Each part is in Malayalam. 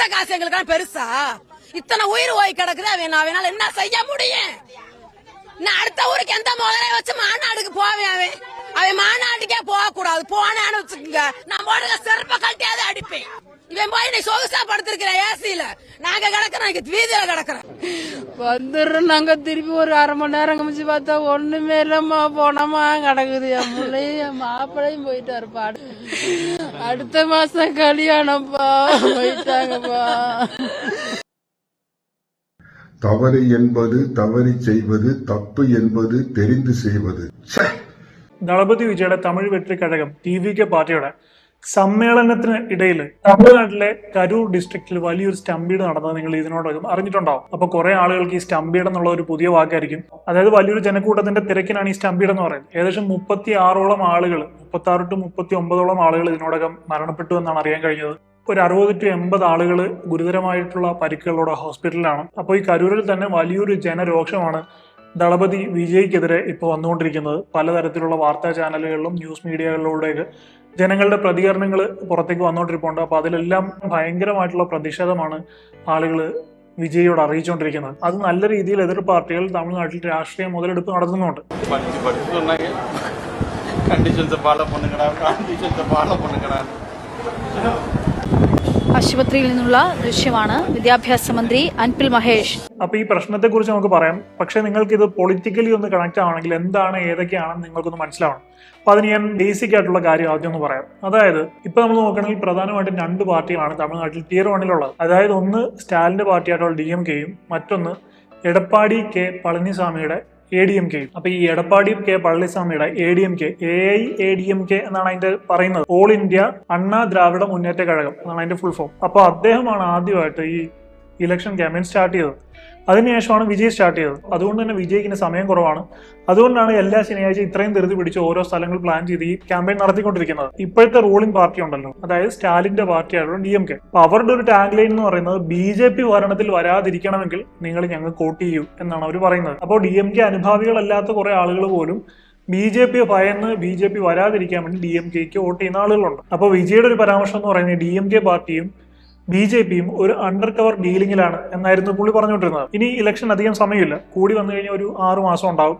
பிச்சை காசு எங்களுக்கு பெருசா? இத்தனை உயிர் ஓய் கிடக்குது அவன் அவனால என்ன செய்ய முடியும்? நான் அடுத்த ஊருக்கு எந்த முதலே வச்சு மாநாடுக்கு போவேன் அவன்? அவன் மாநாட்டுக்கே போக கூடாது போனான்னு வச்சுக்கோங்க. நான் போடுற செருப்ப கட்டியாவது அடிப்பேன். இவன் போய் நீ சொகுசா படுத்திருக்கிற ஏசியில. நாங்க கிடக்குறோம் இங்க வீதியில கிடக்குறோம் வந்துடுறோம் நாங்க. திருப்பி ஒரு அரை மணி நேரம் கமிச்சு பார்த்தா ஒண்ணுமே இல்லம்மா. போனமா? கிடக்குது. என் பிள்ளையும் என் மாப்பிளையும் போயிட்டாரு பாடு. அடுத்த மாசம் கல்யாணம்ப்பா. வைத்தாங்கப்பா தவறு என்பது தவறி செய்வது தப்பு என்பது தெரிந்து செய்வது. தளபதி விஜயோட தமிழ் வெற்றி கழகம் டிவிக்கு பாட்டியோட സമ്മേളനത്തിന് ഇടയിൽ തമിഴ്നാട്ടിലെ കരൂർ ഡിസ്ട്രിക്റ്റിൽ വലിയൊരു സ്റ്റംപീഡ് നടന്നത് നിങ്ങൾ ഇതിനോടകം അറിഞ്ഞിട്ടുണ്ടാവും. അപ്പൊ കുറെ ആളുകൾക്ക് ഈ സ്റ്റംപീഡ് എന്നുള്ള ഒരു പുതിയ വാക്കായിരിക്കും. അതായത് വലിയൊരു ജനക്കൂട്ടത്തിന്റെ തിരക്കിനാണ് ഈ സ്റ്റംപീഡ് എന്ന് പറയുന്നത്. ഏകദേശം മുപ്പത്തി ആറോളം ആളുകൾ മുപ്പത്തി ആറ് ടു മുപ്പത്തി ഒമ്പതോളം ആളുകൾ ഇതിനോടകം മരണപ്പെട്ടു എന്നാണ് അറിയാൻ കഴിഞ്ഞത്. ഒരു അറുപത് ടു എൺപത് ആളുകൾ ഗുരുതരമായിട്ടുള്ള പരിക്കുകളോടെ ഹോസ്പിറ്റലിലാണ്. അപ്പോൾ ഈ കരൂരിൽ തന്നെ വലിയൊരു ജനരോക്ഷമാണ് ദളപതി വിജയ്ക്കെതിരെ ഇപ്പോൾ വന്നുകൊണ്ടിരിക്കുന്നത്. പലതരത്തിലുള്ള വാർത്താ ചാനലുകളിലും ന്യൂസ് മീഡിയകളിലൂടെയൊക്കെ ജനങ്ങളുടെ പ്രതികരണങ്ങൾ പുറത്തേക്ക് വന്നുകൊണ്ടിരിപ്പുണ്ട് അപ്പോൾ അതിലെല്ലാം ഭയങ്കരമായിട്ടുള്ള പ്രതിഷേധമാണ് ആളുകൾ വിജയിയോട് അറിയിച്ചുകൊണ്ടിരിക്കുന്നത് അത് നല്ല രീതിയിൽ എതിർ പാർട്ടികൾ തമിഴ്നാട്ടിൽ രാഷ്ട്രീയ മുതലെടുപ്പ് നടത്തുന്നുണ്ട്. കണ്ടീഷൻസ് പാള പൊണ്ണുങ്ങടാ കണ്ടീഷൻസ് പാള പൊണ്ണുങ്ങടാ. ആശുപത്രിയിൽ നിന്നുള്ള ദൃശ്യമാണ് വിദ്യാഭ്യാസ മന്ത്രി അൻപിൽ മഹേഷ്. അപ്പൊ ഈ പ്രശ്നത്തെ കുറിച്ച് നമുക്ക് പറയാം. പക്ഷെ നിങ്ങൾക്ക് ഇത് പൊളിറ്റിക്കലി ഒന്ന് കണക്ട് ആവണമെങ്കിൽ എന്താണ് ഏതൊക്കെയാണെന്ന് നിങ്ങൾക്കൊന്ന് മനസ്സിലാവണം. അപ്പൊ അതിന് ഞാൻ ബേസിക് ആയിട്ടുള്ള കാര്യം ആദ്യം ഒന്ന് പറയാം. അതായത് ഇപ്പൊ നമ്മൾ നോക്കണമെങ്കിൽ പ്രധാനമായിട്ടും രണ്ട് പാർട്ടികളാണ് തമിഴ്നാട്ടിൽ ടിയർ വണ്ണിലുള്ളത് അതായത് ഒന്ന് സ്റ്റാലിന്റെ പാർട്ടിയായിട്ടുള്ള ഡി എം കെയും മറ്റൊന്ന് എടപ്പാടി കെ പളനിസ്വാമിയുടെ എ ഡി എം കെയും അപ്പൊ ഈ Edappadi K പളനിസ്വാമിയുടെ A D M K A I A D M K എന്നാണ് അതിന്റെ പറയുന്നത്. ഓൾ ഇന്ത്യ അണ്ണാ ദ്രാവിഡ മുന്നേറ്റ കഴകം എന്നാണ് അതിന്റെ ഫുൾ ഫോം അപ്പൊ അദ്ദേഹമാണ് ആദ്യമായിട്ട് ഈ ഇലക്ഷൻ ക്യാമ്പയിൻ സ്റ്റാർട്ട് ചെയ്തത്. അതിനുശേഷമാണ് വിജയ് സ്റ്റാർട്ട് ചെയ്തത്. അതുകൊണ്ട് തന്നെ വിജയ്ക്കിന് സമയം കുറവാണ്. അതുകൊണ്ടാണ് എല്ലാ ശനിയാഴ്ച ഇത്രയും ധൃതി പിടിച്ച് ഓരോ സ്ഥലങ്ങൾ പ്ലാൻ ചെയ്ത് ഈ ക്യാമ്പയിൻ നടത്തിക്കൊണ്ടിരിക്കുന്നത്. ഇപ്പോഴത്തെ റൂളിംഗ് പാർട്ടി ഉണ്ടല്ലോ. അതായത് സ്റ്റാലിന്റെ പാർട്ടിയായിട്ടുള്ള ഡി എം കെ അപ്പൊ അവരുടെ ഒരു ടാഗ് ലൈൻ എന്ന് പറയുന്നത് ബി ജെ പി ഭരണത്തിൽ വരാതിരിക്കണമെങ്കിൽ നിങ്ങൾ ഞങ്ങൾ കോട്ട് ചെയ്യൂ എന്നാണ് അവർ പറയുന്നത്. അപ്പോൾ ഡി എം കെ അനുഭാവികളല്ലാത്ത കുറെ ആളുകൾ പോലും ബി ജെ പി ഭയന്ന് ബി ജെ പി വരാതിരിക്കാൻ വേണ്ടി ഡി എം കെക്ക് വോട്ട് ചെയ്യുന്ന ആളുകളുണ്ട്. അപ്പോൾ വിജയുടെ ഒരു പരാമർശം എന്ന് പറയുന്നത് ഡി എം കെ പാർട്ടിയും ബി ജെ പിയും ഒരു അണ്ടർ കവർ ഡീലിംഗിലാണ് എന്നായിരുന്നു പുള്ളി പറഞ്ഞുകൊണ്ടിരുന്നത്. ഇനി ഇലക്ഷൻ അധികം സമയമില്ല. കൂടി വന്നു കഴിഞ്ഞാൽ ഒരു ആറു മാസം ഉണ്ടാവും.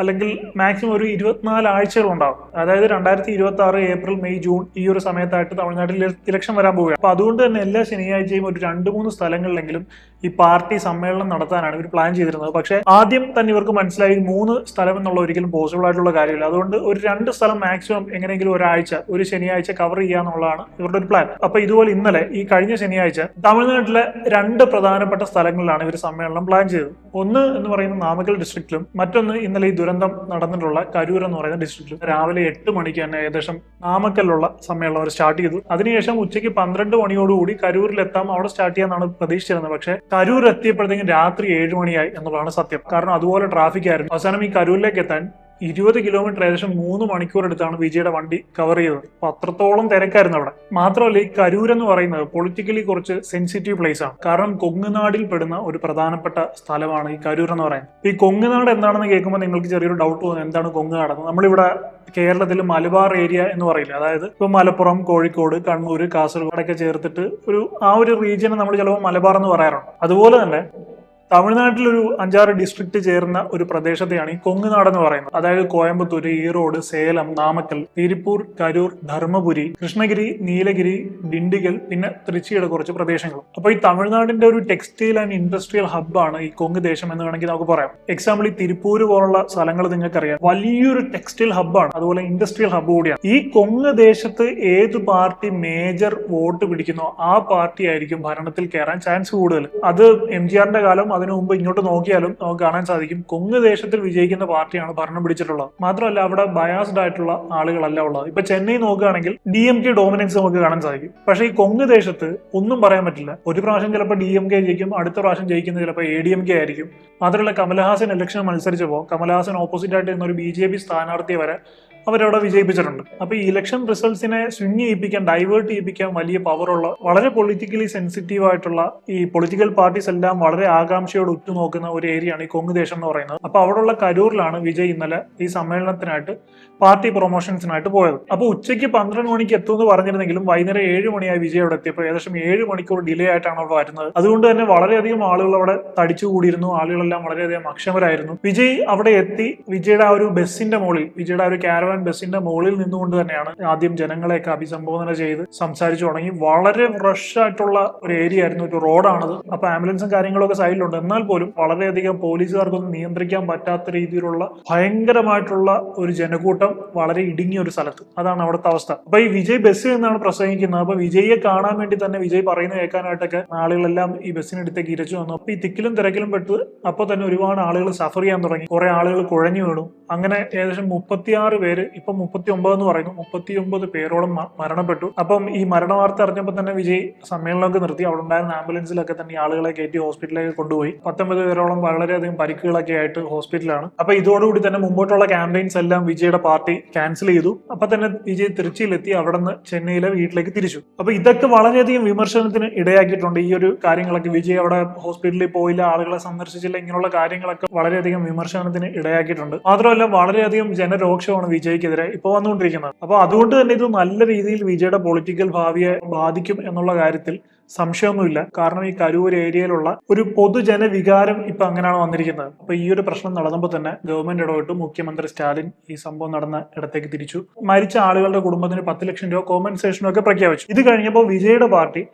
അല്ലെങ്കിൽ മാക്സിമം ഒരു ഇരുപത്തിനാല് ആഴ്ചകൾ ഉണ്ടാവും. അതായത് രണ്ടായിരത്തി ഇരുപത്തി ആറ് ഏപ്രിൽ മെയ് ജൂൺ ഈ ഒരു സമയത്തായിട്ട് തമിഴ്നാട്ടിൽ ഇലക്ഷൻ വരാൻ പോവുകയാണ്. അപ്പൊ അതുകൊണ്ട് തന്നെ എല്ലാ ശനിയാഴ്ചയും ഒരു രണ്ട് മൂന്ന് സ്ഥലങ്ങളിലെങ്കിലും ഈ പാർട്ടി സമ്മേളനം നടത്താനാണ് ഇവർ പ്ലാൻ ചെയ്തിരുന്നത്. പക്ഷേ ആദ്യം തന്നെ ഇവർക്ക് മനസ്സിലായി മൂന്ന് സ്ഥലം എന്നുള്ള ഒരിക്കലും പോസിബിൾ ആയിട്ടുള്ള കാര്യമില്ല. അതുകൊണ്ട് ഒരു രണ്ട് സ്ഥലം മാക്സിമം എങ്ങനെയെങ്കിലും ഒരാഴ്ച ഒരു ശനിയാഴ്ച കവർ ചെയ്യുക എന്നുള്ളതാണ് ഇവരുടെ ഒരു പ്ലാൻ അപ്പൊ ഇതുപോലെ ഇന്നലെ ഈ കഴിഞ്ഞ ശനിയാഴ്ച തമിഴ്നാട്ടിലെ രണ്ട് പ്രധാനപ്പെട്ട സ്ഥലങ്ങളിലാണ് ഇവർ സമ്മേളനം പ്ലാൻ ചെയ്തത്. ഒന്ന് എന്ന് പറയുന്ന നാമക്കൽ ഡിസ്ട്രിക്റ്റിലും മറ്റൊന്ന് ഇന്നലെ ഈ ദുരന്തം നടന്നിട്ടുള്ള കരൂർ എന്ന് പറയുന്ന ഡിസ്ട്രിക്റ്റിലും രാവിലെ എട്ട് മണിക്ക് തന്നെ ഏകദേശം നാമക്കലിലുള്ള സമ്മേളനം അവർ സ്റ്റാർട്ട് ചെയ്തു. അതിനുശേഷം ഉച്ചയ്ക്ക് പന്ത്രണ്ട് മണിയോടുകൂടി കരൂരിലെത്താം. അവിടെ സ്റ്റാർട്ട് ചെയ്യാന്നാണ് പ്രതീക്ഷിച്ചിരുന്നത്. പക്ഷേ കരൂർ എത്തിയപ്പോഴത്തേക്കും രാത്രി ഏഴ് മണിയായി എന്നുള്ളതാണ് സത്യം. കാരണം അതുപോലെ ട്രാഫിക് ആയിരുന്നു. അവസാനം ഈ കരൂരിലേക്ക് എത്താൻ ഇരുപത് കിലോമീറ്റർ ഏകദേശം മൂന്ന് മണിക്കൂർ എടുത്താണ് വിജയുടെ വണ്ടി കവർ ചെയ്തത്. അപ്പൊ അത്രത്തോളം തിരക്കായിരുന്നു അവിടെ. മാത്രമല്ല ഈ കരൂർ എന്ന് പറയുന്നത് പൊളിറ്റിക്കലി കുറച്ച് സെൻസിറ്റീവ് പ്ലേസ് ആണ്. കാരണം കൊങ്ങുനാടിൽ പെടുന്ന ഒരു പ്രധാനപ്പെട്ട സ്ഥലമാണ് ഈ കരൂർ എന്ന് പറയുന്നത്. ഈ കൊങ്ങുനാട് എന്താണെന്ന് കേൾക്കുമ്പോൾ നിങ്ങൾക്ക് ചെറിയൊരു ഡൗട്ട് തോന്നുന്നു എന്താണ് കൊങ്ങുനാട് നമ്മളിവിടെ കേരളത്തിൽ മലബാർ ഏരിയ എന്ന് പറയില്ല അതായത് ഇപ്പൊ മലപ്പുറം കോഴിക്കോട് കണ്ണൂർ കാസർഗോഡൊക്കെ ചേർത്തിട്ട് ഒരു ആ ഒരു റീജിയനെ നമ്മൾ ചിലപ്പോൾ മലബാർ എന്ന് പറയാറുണ്ട്. അതുപോലെ തന്നെ തമിഴ്നാട്ടിലൊരു അഞ്ചാറ് ഡിസ്ട്രിക്ട് ചേർന്ന ഒരു പ്രദേശത്തെയാണ് ഈ കൊങ്ങുനാട് എന്ന് പറയുന്നത്. അതായത് കോയമ്പത്തൂർ ഈറോഡ് സേലം നാമക്കൽ തിരുപ്പൂർ കരൂർ ധർമ്മപുരി കൃഷ്ണഗിരി നീലഗിരി ഡിണ്ടിഗൽ പിന്നെ തൃച്ചിയുടെ കുറച്ച് പ്രദേശങ്ങൾ. അപ്പൊ ഈ തമിഴ്നാടിന്റെ ഒരു ടെക്സ്റ്റൈൽ ആൻഡ് ഇൻഡസ്ട്രിയൽ ഹബ്ബാണ് ഈ കൊങ്ങ് ദേശം എന്ന് വേണമെങ്കിൽ നമുക്ക് പറയാം. എക്സാമ്പിൾ ഈ തിരുപ്പൂർ പോലുള്ള സ്ഥലങ്ങൾ നിങ്ങൾക്കറിയാം. വലിയൊരു ടെക്സ്റ്റൈൽ ഹബ്ബാണ് അതുപോലെ ഇൻഡസ്ട്രിയൽ ഹബ്ബ് കൂടിയാണ്. ഈ കൊങ്ങ് ദേശത്ത് ഏത് പാർട്ടി മേജർ വോട്ട് പിടിക്കുന്നോ ആ പാർട്ടി ആയിരിക്കും ഭരണത്തിൽ കയറാൻ ചാൻസ് കൂടുതൽ. അത് എം ജി ആറിന്റെ കാലം അതിനു മുമ്പ് ഇങ്ങോട്ട് നോക്കിയാലും നമുക്ക് കാണാൻ സാധിക്കും. കൊങ്ങ് ദേശത്തിൽ വിജയിക്കുന്ന പാർട്ടിയാണ് ഭരണം പിടിച്ചിട്ടുള്ളത്. മാത്രമല്ല അവിടെ ബയാസ്ഡ് ആയിട്ടുള്ള ആളുകളല്ല ഉള്ളത്. ഇപ്പൊ ചെന്നൈ നോക്കുകയാണെങ്കിൽ ഡി എം കെ ഡോമിനൻസ് നമുക്ക് കാണാൻ സാധിക്കും. പക്ഷേ ഈ കൊങ്ങ് ദേശത്ത് ഒന്നും പറയാൻ പറ്റില്ല. ഒരു പ്രാവശ്യം ചിലപ്പോൾ ഡി എം കെ ജയിക്കും അടുത്ത പ്രാവശ്യം ജയിക്കുന്നത് ചിലപ്പോൾ എ ഡി എം കെ ആയിരിക്കും. മാത്രമല്ല കമൽഹാസൻ ഇലക്ഷൻ മത്സരിച്ചപ്പോൾ കമൽഹാസൻ ഓപ്പോസിറ്റ് ആയിട്ട് ഒരു ബി ജെ പി സ്ഥാനാർത്ഥിയെ വരെ അവരവിടെ വിജയിപ്പിച്ചിട്ടുണ്ട്. അപ്പൊ ഈ ഇലക്ഷൻ റിസൾട്ട്സിനെ സ്വിങ് ചെയ്യിപ്പിക്കാൻ ഡൈവേർട്ട് ചെയ്യിപ്പിക്കാൻ വലിയ പവറുള്ള വളരെ പൊളിറ്റിക്കലി സെൻസിറ്റീവ് ആയിട്ടുള്ള ഈ പൊളിറ്റിക്കൽ പാർട്ടീസ് എല്ലാം വളരെ ആകാംക്ഷയോട് ഉറ്റുനോക്കുന്ന ഒരു ഏരിയയാണ് ഈ കൊങ്ങ് ദേശം എന്ന് പറയുന്നത്. അപ്പൊ അവിടെയുള്ള കരൂരിലാണ് വിജയ് ഇന്നലെ ഈ സമ്മേളനത്തിനായിട്ട് പാർട്ടി പ്രൊമോഷൻസിനായിട്ട് പോയത്. അപ്പൊ ഉച്ചയ്ക്ക് പന്ത്രണ്ട് മണിക്ക് എത്തുമെന്ന് പറഞ്ഞിരുന്നെങ്കിലും വൈകുന്നേരം ഏഴ് മണിയായി വിജയ് അവിടെ എത്തിയപ്പോൾ ഏകദേശം ഏഴ് മണിക്കൂർ ഡിലേ ആയിട്ടാണ് അവിടെ വരുന്നത്. അതുകൊണ്ട് തന്നെ വളരെയധികം ആളുകൾ അവിടെ തടിച്ചു കൂടിയിരുന്നു ആളുകളെല്ലാം വളരെയധികം അക്ഷമരായിരുന്നു. വിജയ് അവിടെ എത്തി വിജയുടെ ആ ഒരു ബസ്സിന്റെ മുകളിൽ വിജയുടെ ആ ഒരു കാരവാൻ ബസ്സിന്റെ മുകളിൽ നിന്നുകൊണ്ട് തന്നെയാണ് ആദ്യം ജനങ്ങളെയൊക്കെ അഭിസംബോധന ചെയ്ത് സംസാരിച്ചു തുടങ്ങി. വളരെ ഫ്രഷ് ആയിട്ടുള്ള ഒരു ഏരിയ ആയിരുന്നു ഒരു റോഡാണത് അപ്പൊ ആംബുലൻസും കാര്യങ്ങളൊക്കെ സൈഡിലുണ്ട് എന്നാൽ പോലും വളരെയധികം പോലീസുകാർക്കൊന്നും നിയന്ത്രിക്കാൻ പറ്റാത്ത രീതിയിലുള്ള ഭയങ്കരമായിട്ടുള്ള ഒരു ജനക്കൂട്ടം വളരെ ഇടുങ്ങിയ ഒരു സ്ഥലത്ത്. അതാണ് അവിടുത്തെ അവസ്ഥ. അപ്പൊ ഈ വിജയ് ബസ്സിൽ നിന്നാണ് പ്രസംഗിക്കുന്നത്. അപ്പൊ വിജയെ കാണാൻ വേണ്ടി തന്നെ വിജയ് പറയുന്നത് കേൾക്കാനായിട്ടൊക്കെ ആളുകളെല്ലാം ഈ ബസ്സിനടുത്തേക്ക് ഇരച്ചു വന്നു. അപ്പൊ ഈ തിക്കിലും തിരക്കിലും പെട്ട് അപ്പൊ തന്നെ ഒരുപാട് ആളുകൾ സഫർ ചെയ്യാൻ തുടങ്ങി. കുറെ ആളുകൾ കുഴഞ്ഞു വീണു. അങ്ങനെ ഏകദേശം മുപ്പത്തിയാറ് പേര് ഇപ്പൊ മുപ്പത്തി ഒമ്പത് എന്ന് പറയുന്നു. മുപ്പത്തി ഒമ്പത് പേരോളം മരണപ്പെട്ടു. അപ്പം ഈ മരണ വാർത്ത അറിഞ്ഞപ്പോൾ തന്നെ വിജയ് സമ്മേളനമൊക്കെ നിർത്തി. അവിടെ ഉണ്ടായിരുന്ന ആംബുലൻസിലൊക്കെ തന്നെ ആളുകളെ കയറ്റി ഹോസ്പിറ്റലിലേക്ക് കൊണ്ടുപോയി. പത്തൊമ്പത് പേരോളം വളരെയധികം പരിക്കുകളൊക്കെ ആയിട്ട് ഹോസ്പിറ്റലാണ്. അപ്പൊ ഇതോടുകൂടി തന്നെ മുമ്പോട്ടുള്ള ക്യാമ്പയിൻസ് എല്ലാം വിജയുടെ പാർട്ടി ക്യാൻസൽ ചെയ്തു. അപ്പൊ തന്നെ വിജയ് തിരുച്ചിയിലെത്തി അവിടെ നിന്ന് ചെന്നൈയിലെ വീട്ടിലേക്ക് തിരിച്ചു. അപ്പൊ ഇതൊക്കെ വളരെയധികം വിമർശനത്തിന് ഇടയാക്കിയിട്ടുണ്ട്. ഈ ഒരു കാര്യങ്ങളൊക്കെ വിജയ് അവിടെ ഹോസ്പിറ്റലിൽ പോയില്ല ആളുകളെ സന്ദർശിച്ചില്ല ഇങ്ങനെയുള്ള കാര്യങ്ങളൊക്കെ വളരെയധികം വിമർശനത്തിന് ഇടയാക്കിയിട്ടുണ്ട്. മാത്രമല്ല വളരെയധികം ജനരോക്ഷമാണ് വിജയ്ക്കെതിരെ ഇപ്പോൾ വന്നുകൊണ്ടിരിക്കുന്നത്. അപ്പൊ അതുകൊണ്ട് തന്നെ ഇത് നല്ല രീതിയിൽ വിജയുടെ പൊളിറ്റിക്കൽ ഭാവിയെ ബാധിക്കും എന്നുള്ള കാര്യത്തിൽ സംശയമൊന്നുമില്ല. കാരണം ഈ കരൂർ ഏരിയയിലുള്ള ഒരു പൊതുജന വികാരം ഇപ്പൊ അങ്ങനെയാണ് വന്നിരിക്കുന്നത്. അപ്പൊ ഈ ഒരു പ്രശ്നം നടന്നപ്പോൾ തന്നെ ഗവൺമെന്റ് ഇടപെട്ടു. മുഖ്യമന്ത്രി സ്റ്റാലിൻ ഈ സംഭവം നടന്ന ഇടത്തേക്ക് തിരിച്ചു. മരിച്ച ആളുകളുടെ കുടുംബത്തിന് പത്ത് ലക്ഷം രൂപ കോമ്പൻസേഷനും ഒക്കെ പ്രഖ്യാപിച്ചു. ഇത് കഴിഞ്ഞപ്പോൾ വിജയുടെ പാർട്ടി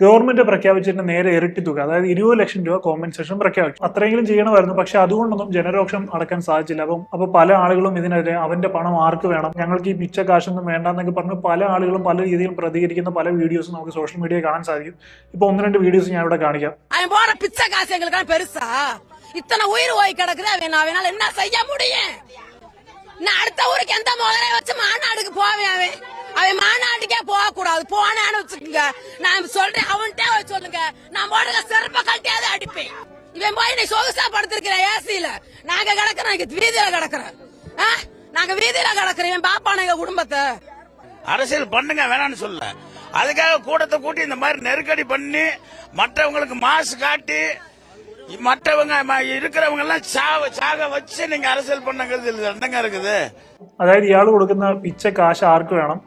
ഗവൺമെന്റ് പ്രഖ്യാപിച്ചതിന്റെ നേരെ ഇരട്ടി തുക അതായത് ഇരുപത് ലക്ഷം രൂപ കോമ്പൻസേഷൻ പ്രഖ്യാപിച്ചു. അത്രയെങ്കിലും ചെയ്യണമായിരുന്നു പക്ഷെ അതുകൊണ്ടൊന്നും ജനരോക്ഷം അടക്കാൻ സാധിച്ചില്ല. അപ്പം അപ്പൊ പല ആളുകളും ഇതിനെതിരെ അവന്റെ പണം ആർക്ക് വേണം? ഞങ്ങൾക്ക് ഈ മിച്ച കാശൊന്നും വേണ്ട എന്നൊക്കെ പറഞ്ഞ് പല ആളുകളും പല രീതിയിൽ പ്രതികരിക്കുന്ന പല വീഡിയോസ് നമുക്ക് സോഷ്യൽ മീഡിയ കാണാൻ സാധിക്കും. ഇപ്പൊ ഒന്ന് രണ്ട് വീഡിയോസ് ഞാൻ ഇവിടെ കാണിക്കാം. ഇത്തന ഉയർ പോയി കിടക്കുന്നത് എന്നാ நான் அடுத்த ஊருக்கு எந்த முதலே வச்சு மாநாடுக்கு போவேன் அவன். அவன் மாநாட்டுக்கே போக கூடாது போனான்னு வச்சுக்கோங்க. நான் சொல்றேன் அவன்கிட்ட வச்சு சொல்லுங்க. நான் போடுற செருப்ப கட்டியாவது அடிப்பேன். இவன் போய் நீ சொகுசா படுத்திருக்கிற ஏசியில நாங்க கிடக்குறோம் இங்க வீதியில கிடக்குறோம் ஆ? நாங்க வீதியில கிடக்குறோம் என் பாப்பான எங்க குடும்பத்தை. அரசியல் பண்ணுங்க வேணாம்னு சொல்ல. அதுக்காக கூட்டத்தை கூட்டி இந்த மாதிரி நெருக்கடி பண்ணி மற்றவங்களுக்கு மாசு காட்டி மற்றவங்க ம- இருக்கிறவங்க எல்லாம் சாவ சாக வச்சு நீங்க அரசியல் பண்ணுங்கிறது இதுல என்னங்க இருக்குது അതായത് ഇയാൾ കൊടുക്കുന്ന പിച്ച കാശ് ആർക്ക് വേണം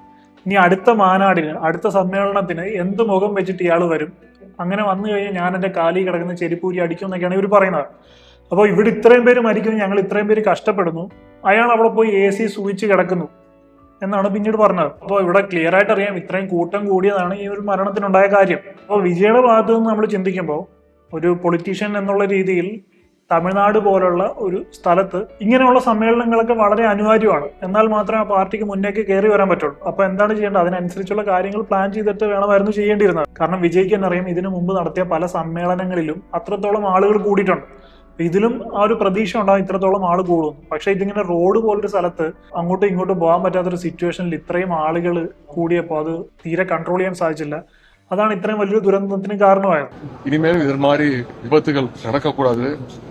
ഇനി അടുത്ത മാനാടിന് അടുത്ത സമ്മേളനത്തിന് എന്ത് മുഖം വെച്ചിട്ട് ഇയാൾ വരും അങ്ങനെ വന്നു കഴിഞ്ഞാൽ ഞാൻ എന്റെ കാലി കിടക്കുന്ന ചെരിപ്പൂരി അടിക്കും എന്നൊക്കെയാണ് ഇവർ പറയുന്നത് അപ്പോൾ ഇവിടെ ഇത്രയും പേര് മരിക്കുന്നു ഞങ്ങൾ ഇത്രയും പേര് കഷ്ടപ്പെടുന്നു അയാൾ അവിടെ പോയി എ സി സൂചിച്ച് കിടക്കുന്നു എന്നാണ് പിന്നീട് പറഞ്ഞത് അപ്പോൾ ഇവിടെ ക്ലിയർ ആയിട്ട് അറിയാം ഇത്രയും കൂട്ടം കൂടിയതാണ് ഈ ഒരു മരണത്തിനുണ്ടായ കാര്യം അപ്പോൾ വിജയുടെ ഭാഗത്ത് നിന്ന് നമ്മൾ ചിന്തിക്കുമ്പോൾ ഒരു പൊളിറ്റീഷ്യൻ എന്നുള്ള രീതിയിൽ തമിഴ്നാട് പോലുള്ള ഒരു സ്ഥലത്ത് ഇങ്ങനെയുള്ള സമ്മേളനങ്ങളൊക്കെ വളരെ അനിവാര്യമാണ്. എന്നാൽ മാത്രമേ ആ പാർട്ടിക്ക് മുന്നേക്ക് കയറി വരാൻ പറ്റുള്ളൂ. അപ്പൊ എന്താണ് ചെയ്യേണ്ടത്? അതിനനുസരിച്ചുള്ള കാര്യങ്ങൾ പ്ലാൻ ചെയ്തിട്ട് വേണമായിരുന്നു ചെയ്യേണ്ടിയിരുന്നത്. കാരണം വിജയ്ക്ക് തന്നെ അറിയാം ഇതിനു മുമ്പ് നടത്തിയ പല സമ്മേളനങ്ങളിലും അത്രത്തോളം ആളുകൾ കൂടിയിട്ടുണ്ട്. ഇതിലും ആ ഒരു പ്രതീക്ഷ ഉണ്ടാകും ഇത്രത്തോളം ആൾ കൂടും പക്ഷെ ഇതിങ്ങനെ റോഡ് പോലൊരു സ്ഥലത്ത് അങ്ങോട്ടും ഇങ്ങോട്ടും പോകാൻ പറ്റാത്തൊരു സിറ്റുവേഷനിൽ ഇത്രയും ആളുകൾ കൂടിയപ്പോൾ അത് തീരെ കൺട്രോൾ ചെയ്യാൻ സാധിച്ചില്ല. അതാണ് ഇത്രയും വലിയൊരു ദുരന്തത്തിന് കാരണമായത് இனிமேல் இது மாதிரி விபத்துகள் நடக்கக்கூடாது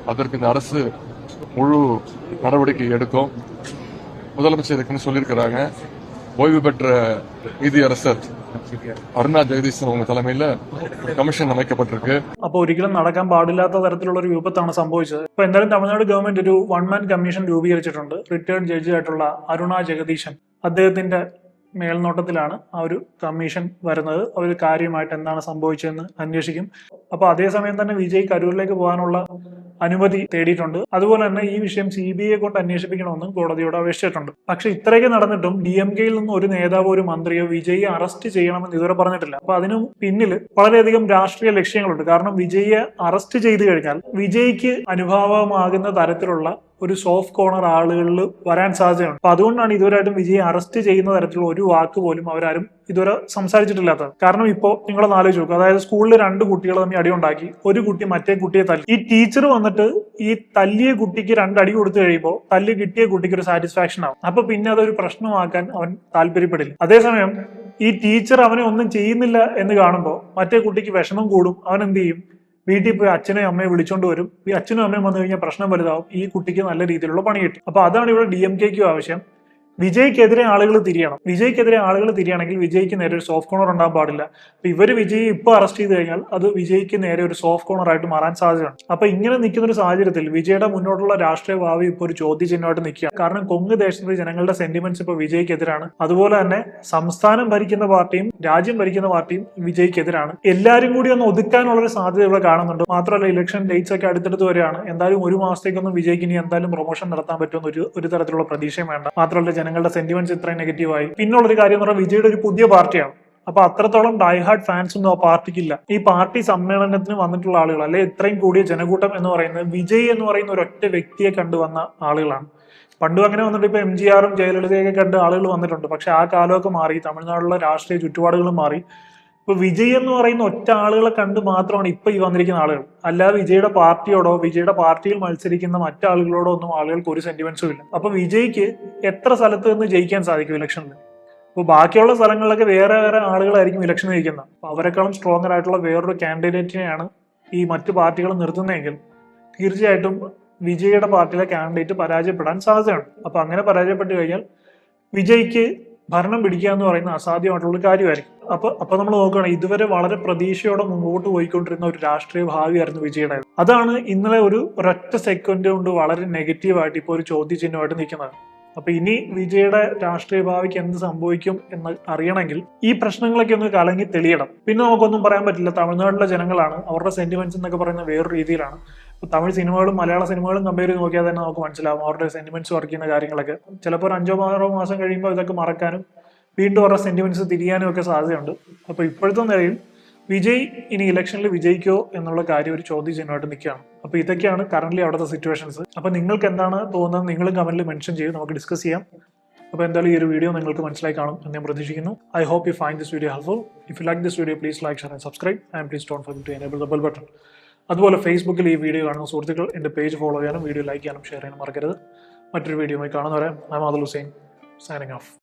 அதற்கு இந்த அரசு முழு நடவடிக்கை எடுக்கும் முதலமைச்சர் இருக்குன்னு சொல்லியிருக்கிறாங்க ஓய்வு பெற்ற நீதியரசர் அருணா ஜெகதீசன் அவங்க தலைமையில ஒரு கமிஷன் அமைக்கப்பட்டிருக்கு അപ്പോൾ ഒരിക്കലും നടക്കാൻ പാടില്ലാത്ത തരത്തിലുള്ള ഒരു വിപത്താണ് സംഭവിച്ചത് ഇപ്പൊ എന്തായാലും തമിഴ്നാട് ഗവൺമെന്റ് ഒരു വൺ മാൻ കമ്മീഷൻ രൂപീകരിച്ചിട്ടുണ്ട് റിട്ടയർഡ് ജഡ്ജി ആയിട്ടുള്ള അരുണ ജഗദീശൻ അദ്ദേഹത്തിന്റെ മേൽനോട്ടത്തിലാണ് ആ ഒരു കമ്മീഷൻ വരുന്നത്. അവർ കാര്യമായിട്ട് എന്താണ് സംഭവിച്ചതെന്ന് അന്വേഷിക്കും. അപ്പോൾ അതേസമയം തന്നെ വിജയ് കരൂരിലേക്ക് പോകാനുള്ള അനുമതി തേടിയിട്ടുണ്ട്. അതുപോലെ തന്നെ ഈ വിഷയം സി ബി ഐ കൊണ്ട് അന്വേഷിപ്പിക്കണമെന്നും കോടതിയോട് അപേക്ഷിച്ചിട്ടുണ്ട്. പക്ഷെ ഇത്രയൊക്കെ നടന്നിട്ടും ഡി എം കെയിൽ നിന്ന് ഒരു നേതാവോ ഒരു മന്ത്രിയോ വിജയ്യെ അറസ്റ്റ് ചെയ്യണമെന്ന് ഇതുവരെ പറഞ്ഞിട്ടില്ല. അപ്പൊ അതിനു പിന്നിൽ വളരെയധികം രാഷ്ട്രീയ ലക്ഷ്യങ്ങളുണ്ട്. കാരണം വിജയ്യെ അറസ്റ്റ് ചെയ്തു കഴിഞ്ഞാൽ വിജയ്ക്ക് അനുഭാവമാകുന്ന തരത്തിലുള്ള ഒരു സോഫ്റ്റ് കോർണർ ആളുകളിൽ വരാൻ സാധ്യതയുണ്ട്. അപ്പൊ അതുകൊണ്ടാണ് ഇതുവരെയായിട്ടും വിജയ് അറസ്റ്റ് ചെയ്യുന്ന തരത്തിലുള്ള ഒരു വാക്ക് പോലും അവരാരും ഇതുവരെ സംസാരിച്ചിട്ടില്ലാത്തത്. കാരണം ഇപ്പോ നിങ്ങളൊന്ന് ആലോചിച്ച് നോക്കുക അതായത് സ്കൂളിൽ രണ്ട് കുട്ടികൾ തമ്മിൽ അടി ഉണ്ടാക്കി. ഒരു കുട്ടി മറ്റേ കുട്ടിയെ തല്ലി. ഈ ടീച്ചർ വന്നിട്ട് ഈ തല്ലിയ കുട്ടിക്ക് രണ്ട് അടി കൊടുത്തു കഴിയുമ്പോൾ തല്ല് കിട്ടിയ കുട്ടിക്ക് ഒരു സാറ്റിസ്ഫാക്ഷൻ ആവും. അപ്പൊ പിന്നെ അതൊരു പ്രശ്നമാക്കാൻ അവൻ താല്പര്യപ്പെടില്ല. അതേസമയം ഈ ടീച്ചർ അവനെ ഒന്നും ചെയ്യുന്നില്ല എന്ന് കാണുമ്പോൾ മറ്റേ കുട്ടിക്ക് വിഷമം കൂടും. അവൻ എന്ത് ചെയ്യും? വീട്ടിൽ പോയി അച്ഛനെയും അമ്മയെ വിളിച്ചോണ്ട് വരും. ഈ അച്ഛനും അമ്മയും വന്നു കഴിഞ്ഞാൽ പ്രശ്നം വലുതാവും. ഈ കുട്ടിക്ക് നല്ല രീതിയിലുള്ള പണി കിട്ടും. അപ്പൊ അതാണ് ഇവിടെ ഡി എം കെക്കും ആവശ്യം. വിജയ്ക്കെതിരെ ആളുകൾ തിരിയണം. വിജയ്ക്കെതിരെ ആളുകൾ തിരിയണമെങ്കിൽ വിജയ്ക്ക് നേരെ ഒരു സോഫ്റ്റ് കോർണർ ഉണ്ടാകാൻ പാടില്ല. അപ്പൊ ഇവർ വിജയ് ഇപ്പൊ അറസ്റ്റ് ചെയ്ത് കഴിഞ്ഞാൽ അത് വിജയ്ക്ക് നേരെ ഒരു സോഫ്റ്റ് കോർണർ ആയിട്ട് മാറാൻ സാധ്യതയാണ് അപ്പൊ ഇങ്ങനെ നിൽക്കുന്ന ഒരു സാഹചര്യത്തിൽ വിജയുടെ മുന്നോട്ടുള്ള രാഷ്ട്രീയ ഭാവി ഇപ്പോൾ ഒരു ചോദ്യചിഹ്നമായിട്ട് നിൽക്കുക കാരണം കൊങ്ങ് ദേശത്തെ ജനങ്ങളുടെ സെന്റിമെന്റ്സ് ഇപ്പോൾ വിജയ്ക്കെതിരാണ്. അതുപോലെ തന്നെ സംസ്ഥാനം ഭരിക്കുന്ന പാർട്ടിയും രാജ്യം ഭരിക്കുന്ന പാർട്ടിയും വിജയ്ക്കെതിരാണ്. എല്ലാവരും കൂടി ഒന്ന് ഒതുക്കാനുള്ള ഒരു സാധ്യത ഇവിടെ കാണുന്നുണ്ട്. മാത്രമല്ല ഇലക്ഷൻ ഡേറ്റ്സ് ഒക്കെ അടുത്തടുത്ത് വരെയാണ്. എന്തായാലും ഒരു മാസത്തേക്കൊന്നും വിജയ്ക്ക് ഇനി എന്തായാലും പ്രൊമോഷൻ നടത്താൻ പറ്റുമെന്ന് ഒരു ഒരു തരത്തിലുള്ള പ്രതീക്ഷയും വേണ്ട. മാത്രമല്ല ജനങ്ങളുടെ സെന്റിമെന്റ്സ് ഇത്രയും നെഗറ്റീവായി പിന്നുള്ളൊരു കാര്യം എന്ന് പറഞ്ഞാൽ വിജയുടെ ഒരു പുതിയ പാർട്ടിയാണ്. അപ്പൊ അത്രത്തോളം ഡൈഹാർഡ് ഫാൻസ് ഒന്നും ആ പാർട്ടിക്കില്ല. ഈ പാർട്ടി സമ്മേളനത്തിന് വന്നിട്ടുള്ള ആളുകൾ അല്ലെ ഇത്രയും കൂടിയ ജനകൂട്ടം എന്ന് പറയുന്നത് വിജയ് എന്ന് പറയുന്ന ഒരു ഒറ്റ വ്യക്തിയെ കണ്ടുവന്ന ആളുകളാണ്. പണ്ടും അങ്ങനെ വന്നിട്ട് ഇപ്പൊ എം ജി ആറും ജയലളിതയൊക്കെ കണ്ട് ആളുകൾ വന്നിട്ടുണ്ട്. പക്ഷെ ആ കാലമൊക്കെ മാറി തമിഴ്നാട്ടിലെ രാഷ്ട്രീയ ചുറ്റുപാടുകളും മാറി. ഇപ്പൊ വിജയ് എന്ന് പറയുന്ന ഒറ്റ ആളുകളെ കണ്ട് മാത്രമാണ് ഇപ്പൊ ഈ വന്നിരിക്കുന്ന ആളുകൾ. അല്ലാതെ വിജയുടെ പാർട്ടിയോടോ വിജയുടെ പാർട്ടിയിൽ മത്സരിക്കുന്ന മറ്റാളുകളോടോ ഒന്നും ആളുകൾക്ക് ഒരു സെന്റിമെന്റ്സും ഇല്ല. അപ്പൊ വിജയ്ക്ക് എത്ര സ്ഥലത്ത് നിന്ന് ജയിക്കാൻ സാധിക്കും ഇലക്ഷനിൽ അപ്പോൾ ബാക്കിയുള്ള സ്ഥലങ്ങളിലൊക്കെ വേറെ വേറെ ആളുകളായിരിക്കും ഇലക്ഷൻ നയിക്കുന്നത് അപ്പോൾ അവരെക്കാളും സ്ട്രോങ്ങർ ആയിട്ടുള്ള വേറൊരു കാൻഡിഡേറ്റിനെയാണ് ഈ മറ്റു പാർട്ടികൾ നിർത്തുന്നതെങ്കിൽ തീർച്ചയായിട്ടും വിജയുടെ പാർട്ടിയിലെ കാൻഡിഡേറ്റ് പരാജയപ്പെടാൻ സാധ്യതയുണ്ട്. അപ്പൊ അങ്ങനെ പരാജയപ്പെട്ടു കഴിഞ്ഞാൽ വിജയ്ക്ക് ഭരണം പിടിക്കുക എന്ന് പറയുന്ന അസാധ്യമായിട്ടുള്ള കാര്യമായിരിക്കും. അപ്പൊ അപ്പൊ നമ്മൾ നോക്കുകയാണെങ്കിൽ ഇതുവരെ വളരെ പ്രതീക്ഷയോടെ മുമ്പോട്ട് പോയിക്കൊണ്ടിരുന്ന ഒരു രാഷ്ട്രീയ ഭാവിയായിരുന്നു വിജയുടെ. അതാണ് ഇന്നലെ ഒരു ഒരൊറ്റ സെക്കൻഡ് കൊണ്ട് വളരെ നെഗറ്റീവായിട്ട് ഇപ്പോൾ ഒരു ചോദ്യചിഹ്നമായിട്ട് നിൽക്കുന്നത്. അപ്പൊ ഇനി വിജയുടെ രാഷ്ട്രീയ ഭാവിക്ക് എന്ത് സംഭവിക്കും എന്ന് അറിയണമെങ്കിൽ ഈ പ്രശ്നങ്ങളൊക്കെ ഒന്ന് കലങ്ങി തെളിയണം. പിന്നെ നമുക്കൊന്നും പറയാൻ പറ്റില്ല. തമിഴ്നാട്ടിലെ ജനങ്ങളാണ് അവരുടെ സെന്റിമെന്റ്സ് എന്നൊക്കെ പറയുന്ന വേറൊരു രീതിയിലാണ്. തമിഴ് സിനിമകളും മലയാള സിനിമകളും കമ്പയർ ചെയ്ത് നോക്കിയാൽ തന്നെ നമുക്ക് മനസ്സിലാവും അവരുടെ സെന്റിമെന്റ്സ് വർക്ക് ചെയ്യുന്ന കാര്യങ്ങളൊക്കെ. ചിലപ്പോൾ ഒരു അഞ്ചോ ആറോ മാസം കഴിയുമ്പോൾ ഇതൊക്കെ മറക്കാനും വീണ്ടും അവരുടെ സെന്റിമെന്റ്സ് തിരിയാനും ഒക്കെ സാധ്യതയുണ്ട്. അപ്പോൾ ഇപ്പോഴത്തെ നിലയിൽ വിജയ് ഇനി ഇലക്ഷനിൽ വിജയിക്കോ എന്നുള്ള കാര്യം ഒരു ചോദ്യചിഹ്നമായിട്ട് നിൽക്കുകയാണ്. അപ്പോൾ ഇതൊക്കെയാണ് കറന്റ് അവിടുത്തെ സിറ്റുവേഷൻസ് അപ്പോൾ നിങ്ങൾക്ക് എന്താണ് തോന്നുന്നത്? നിങ്ങൾ കമന്റിൽ മെൻഷൻ ചെയ്ത് നമുക്ക് ഡിസ്കസ് ചെയ്യാം. അപ്പോൾ എന്തായാലും ഈ ഒരു വീഡിയോ നിങ്ങൾക്ക് മനസ്സിലായി കാണും എന്ന് ഞാൻ പ്രതീക്ഷിക്കുന്നു. I hope you find this video helpful if you like this video please like share and subscribe and please don't forget to enable the bell button അതുപോലെ ഫേസ്ബുക്കിൽ ഈ വീഡിയോ കാണുന്ന സുഹൃത്തുക്കൾ എന്റെ പേജ് ഫോളോ ചെയ്യാനും വീഡിയോ ലൈക്ക് ചെയ്യാനും ഷെയർ ചെയ്യാനും മറക്കരുത്. മറ്റൊരു വീഡിയോ വീഡിയോയുമായി കാണുന്നവരെ മാദൽ ഹുസൈൻ സൈനിങ് ഓഫ്